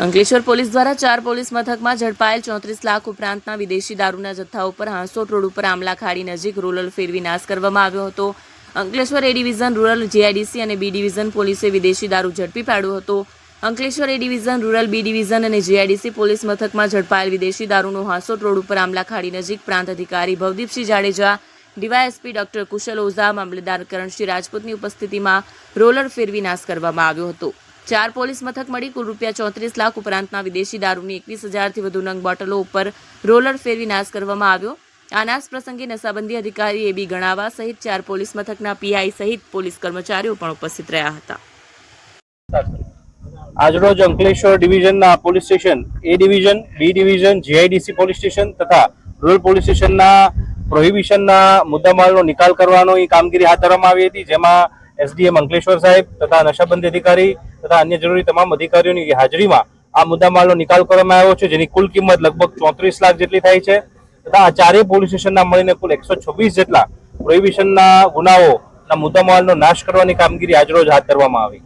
Ankleshwar police દ્વારા ચાર police મથકમાં ઝડપાયેલ ચોત્રીસ લાખ ઉપરાંતના વિદેશી દારૂના જથ્થા ઉપર હાંસોટ રોડ ઉપર આમલા ખાડી નજીક રૂરલ ફેરવી નાશ કરવામાં આવ્યો હતો. Ankleshwar A division rural GIDC અને બી ડિવિઝન પોલીસે વિદેશી દારૂ ઝડપી પાડ્યો હતો. Ankleshwar A division rural B division અને જીઆઈડીસી પોલીસ મથકમાં ઝડપાયેલ વિદેશી દારૂનો હાંસોટ રોડ ઉપર આમલા ખાડી નજીક પ્રાંત અધિકારી ભવદીપસિંહ જાડેજા, ડીવાયએસપી ડોક્ટર કુશલ ઓઝા મામલેદાર કરણસિંહ રાજપૂતની ઉપસ્થિતિમાં રોલર ફેરવી નાશ કરવામાં આવ્યો હતો. ચાર પોલીસ મથક મળી કુલ રૂપિયા ચોત્રીસ લાખ ઉપરાંતના વિદેશી દારૂની એકવીસ હજારથી વધુ નંગ બોટલો ઉપર રોલર ફેરવી નાશ કરવામાં આવ્યો. આ નાશ પ્રસંગે નશાબંધી અધિકારી એબી ગણાવા સહિત ચાર પોલીસ મથકના પીઆઈ સહિત પોલીસ કર્મચારીઓ પણ ઉપસ્થિત રહ્યા હતા. આજરોજ Ankleshwar ડિવિઝનના police station, A division, B division, GIDC police station તથા રૂરલ પોલીસ સ્ટેશનના પ્રોહિબિશનના મુદ્દામાલનો નિકાલ કરવાનો એ કામગીરી હાથ ધરવામાં આવી હતી, જેમાં એસડીએમ અંકલેશ્વર સાહેબ તથા નશાબંધી અધિકારી તથા અન્ય જરૂરી તમામ અધિકારીઓની હાજરીમાં આ મુદ્દામાલનો નિકાલ કરવામાં આવ્યો છે, જેની કુલ કિંમત લગભગ ચોત્રીસ લાખ જેટલી થાય છે. તથા આ ચારેય પોલીસ સ્ટેશનના મળીને કુલ એકસો છવ્વીસ જેટલા પ્રોહિબિશનના ગુનાઓના મુદ્દામાલનો નાશ કરવાની કામગીરી આજરોજ હાથ ધરવામાં આવી.